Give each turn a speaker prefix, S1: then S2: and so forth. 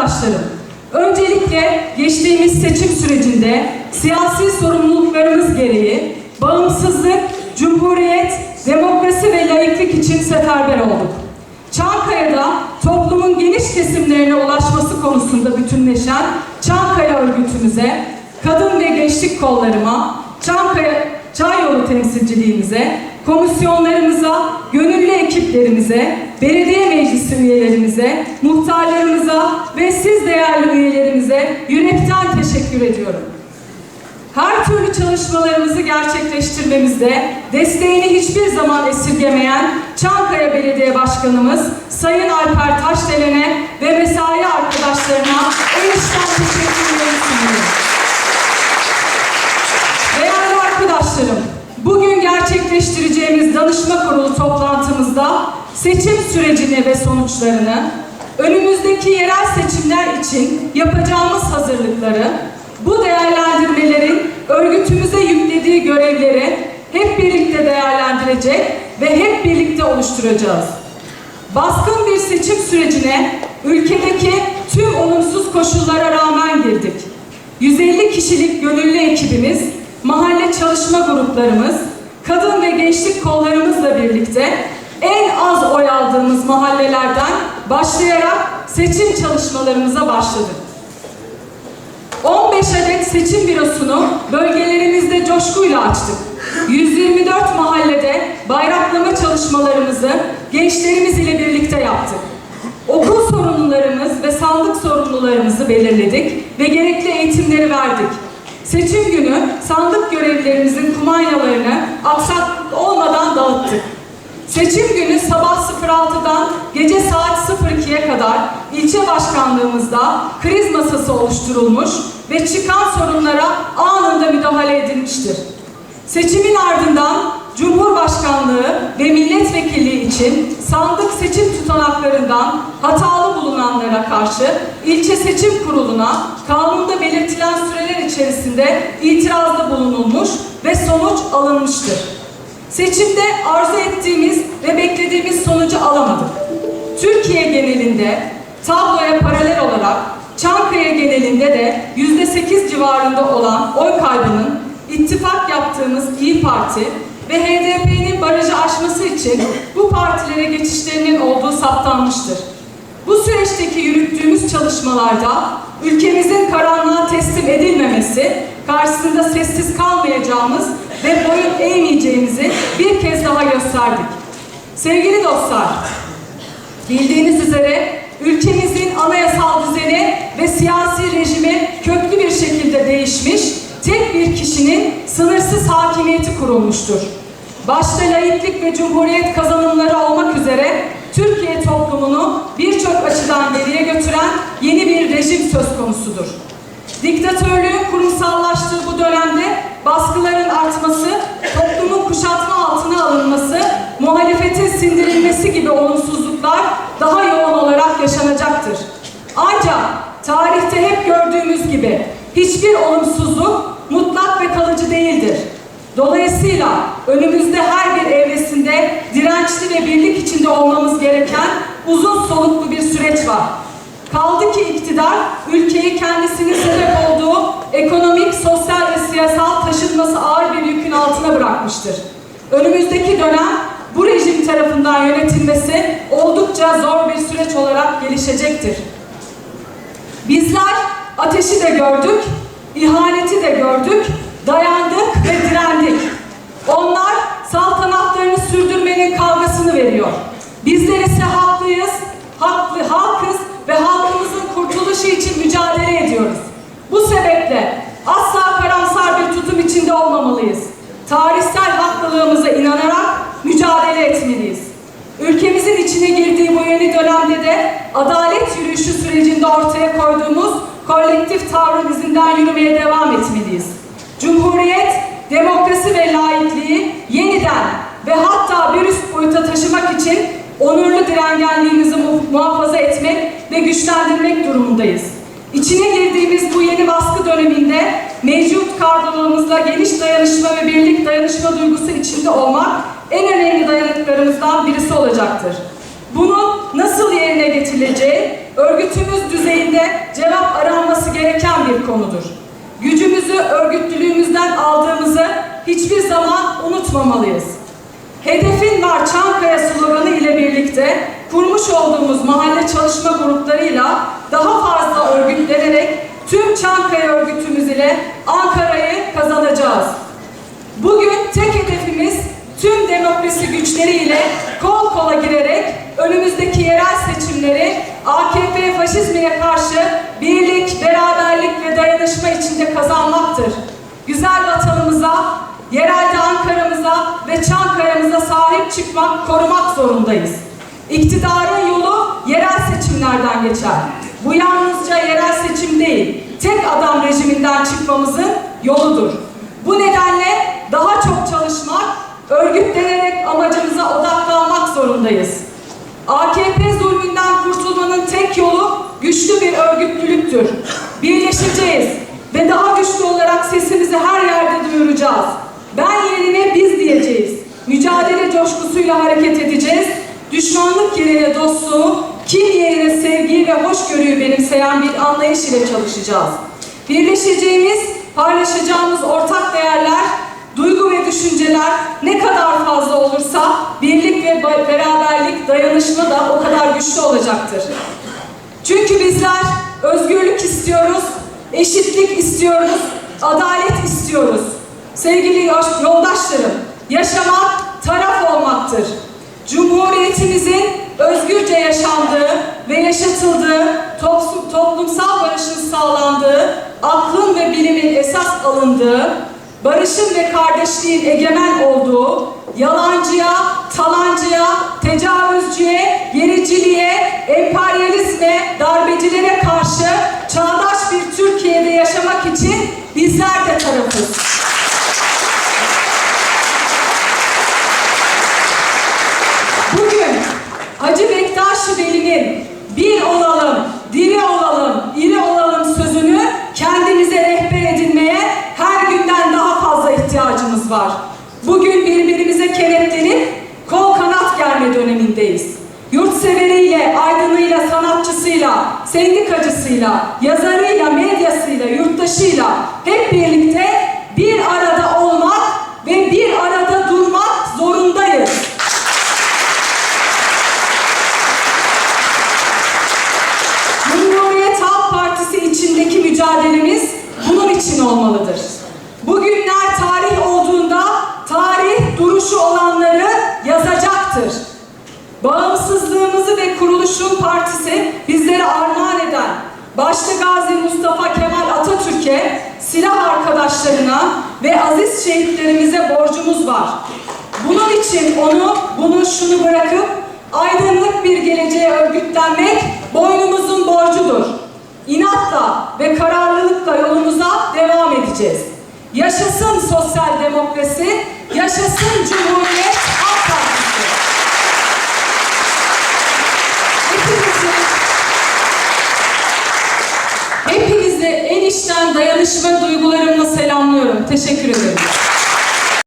S1: arkadaşlarım, öncelikle geçtiğimiz seçim sürecinde siyasi sorumluluklarımız gereği bağımsızlık, cumhuriyet, demokrasi ve laiklik için seferber olduk. Çankaya'da toplumun geniş kesimlerine ulaşması konusunda bütünleşen Çankaya örgütümüze, kadın ve gençlik kollarıma, Çankaya Çay temsilciliğimize, komisyonlarımıza, gönüllü ekiplerimize, belediye meclisi üyelerimize, muhtarlarımıza ve siz değerli üyelerimize yürekten teşekkür ediyorum. Her türlü çalışmalarımızı gerçekleştirmemizde desteğini hiçbir zaman esirgemeyen Çankaya Belediye Başkanımız Sayın Alper Taşdelen'e ve mesai arkadaşlarına en içten teşekkürlerimi toplantımızda seçim sürecini ve sonuçlarını, önümüzdeki yerel seçimler için yapacağımız hazırlıkları, bu değerlendirmelerin örgütümüze yüklediği görevleri hep birlikte değerlendirecek ve hep birlikte oluşturacağız. Baskın bir seçim sürecine ülkedeki tüm olumsuz koşullara rağmen girdik. 150 kişilik gönüllü ekibimiz, mahalle çalışma gruplarımız, kadın ve gençlik kollarımızla birlikte en az oy aldığımız mahallelerden başlayarak seçim çalışmalarımıza başladık. 15 adet seçim bürosunu bölgelerimizde coşkuyla açtık. 124 mahallede bayraklama çalışmalarımızı gençlerimiz ile birlikte yaptık. Okul sorumlularımız ve sandık sorumlularımızı belirledik ve gerekli eğitimleri verdik. Seçim günü sandık görevlilerimizin kumanyalarını dağıttık. Seçim günü sabah 06'dan gece saat 02'ye kadar ilçe başkanlığımızda kriz masası oluşturulmuş ve çıkan sorunlara anında müdahale edilmiştir. Seçimin ardından Cumhurbaşkanlığı ve milletvekilliği için sandık seçim tutanaklarından hatalı bulunanlara karşı ilçe seçim kuruluna kanunda belirtilen süreler içerisinde itirazda bulunulmuş ve sonuç alınmıştır. Seçimde arzu ettiğimiz Türkiye genelinde tabloya paralel olarak Çankaya genelinde de yüzde sekiz civarında olan oy kaybının ittifak yaptığımız İyi Parti ve HDP'nin barajı aşması için bu partilere geçişlerinin olduğu saptanmıştır. Bu süreçteki yürüttüğümüz çalışmalarda ülkemizin karanlığa teslim edilmemesi, karşısında sessiz kalmayacağımız ve boyun eğmeyeceğimizi bir kez daha gösterdik. Sevgili dostlar, bildiğiniz üzere ülkemizin anayasal düzeni ve siyasi rejimi köklü bir şekilde değişmiş, tek bir kişinin sınırsız hakimiyeti kurulmuştur. Başta laiklik ve cumhuriyet kazanımları olmak üzere Türkiye toplumunu birçok açıdan geriye götüren yeni bir rejim söz konusudur. Diktatörlüğün kurumsallaştığı bu dönemde baskıların artması, toplumun kuşatma altına alınması, muhalefetin sindirilmesi gibi olumsuzluklar daha yoğun olarak yaşanacaktır. Ancak tarihte hep gördüğümüz gibi hiçbir olumsuzluk mutlak ve kalıcı değildir. Dolayısıyla önümüzde her bir evresinde dirençli ve birlik içinde olmamız gereken uzun soluklu bir süreç var. Kaldı ki iktidar ülkeyi kendisinin sebep olduğu ekonomik, sosyal siyasal taşınması ağır bir yükün altına bırakmıştır. Önümüzdeki dönem bu rejim tarafından yönetilmesi oldukça zor bir süreç olarak gelişecektir. Bizler ateşi de gördük, ihaneti de gördük, dayandık ve direndik. Onlar saltanatlarını sürdürmenin kavgasını veriyor. Bizler ise haklıyız, haklı halkız ve halkımızın kurtuluşu için mücadele ediyoruz. Bu sebeple içinde olmamalıyız. Tarihsel haklılığımıza inanarak mücadele etmeliyiz. Ülkemizin içine girdiği bu yeni dönemde de adalet yürüyüşü sürecinde ortaya koyduğumuz kolektif tavrın izinden yürümeye devam etmeliyiz. Cumhuriyet, demokrasi ve laikliği yeniden ve hatta bir üst boyuta taşımak için onurlu direngenliğimizi mu- muhafaza etmek ve güçlendirmek durumundayız. İçine girdiğimiz bu yeni baskı döneminde mevcut kadroluğumuzla geniş dayanışma ve birlik dayanışma duygusu içinde olmak en önemli dayanıklarımızdan birisi olacaktır. Bunu nasıl yerine getirileceği örgütümüz düzeyinde cevap aranması gereken bir konudur. Gücümüzü örgütlülüğümüzden aldığımızı hiçbir zaman unutmamalıyız. Hedefin var Çankaya sloganı ile birlikte kurmuş olduğumuz mahalle çalışma gruplarıyla daha fazla örgütlenerek tüm Çankaya örgütümüz ile Ankara'yı kazanacağız. Bugün tek hedefimiz tüm demokrasi güçleriyle kol kola girerek önümüzdeki yerel seçimleri AKP faşizmine karşı birlik, beraberlik ve dayanışma içinde kazanmaktır. Güzel vatanımıza, yerelde Ankara'mıza ve Çankaya'mıza sahip çıkmak, korumak zorundayız. İktidarın yolu yerel seçimlerden geçer. Bu yalnızca yerel seçim değil, tek adam rejiminden çıkmamızın yoludur. Bu nedenle daha çok çalışmak, örgütlenerek amacımıza odaklanmak zorundayız. AKP zulmünden kurtulmanın tek yolu güçlü bir örgütlülüktür. Birleşeceğiz ve daha güçlü olarak sesimizi her yerde duyuracağız. Ben yerine biz diyeceğiz. Mücadele coşkusuyla hareket edeceğiz. Düşmanlık yerine dostluğu, kin yerine ve hoşgörüyü benimseyen bir anlayış ile çalışacağız. Birleşeceğimiz, paylaşacağımız ortak değerler, duygu ve düşünceler ne kadar fazla olursa birlik ve beraberlik, dayanışma da o kadar güçlü olacaktır. Çünkü bizler özgürlük istiyoruz, eşitlik istiyoruz, adalet istiyoruz. Sevgili yoldaşlarım, yaşamak taraf olmaktır. Cumhuriyetimizin özgürce yaşandığı esas alındığı, barışın ve kardeşliğin egemen olduğu, yalancıya, talancıya, tecavüzcüye, gericiliğe, emperyalizme, darbecilere karşı çağdaş bir Türkiye'de yaşamak için bizler de tarafız. Yazarıyla, medyasıyla, yurttaşıyla hep birlikte bir arada olmak ve bir arada durmak zorundayız. Cumhuriyet Halk Partisi içindeki mücadelemiz bunun için olmalıdır. Bugünler tarih olduğunda tarih duruşu olanları yazacaktır. Bağımsızlığımızı ve kuruluşun partisi bizlere armağan eden başta Gazi Mustafa Kemal Atatürk'e, silah arkadaşlarına ve aziz şehitlerimize borcumuz var. Bunun için onu, bunu, şunu bırakıp aydınlık bir geleceğe örgütlenmek boynumuzun borcudur. İnatla ve kararlılıkla yolumuza devam edeceğiz. Yaşasın sosyal demokrasi, yaşasın Cumhuriyet Halk Partisi. Hepinizi, hepinizi en içten dayanışma duygularımla selamlıyorum. Teşekkür ederim.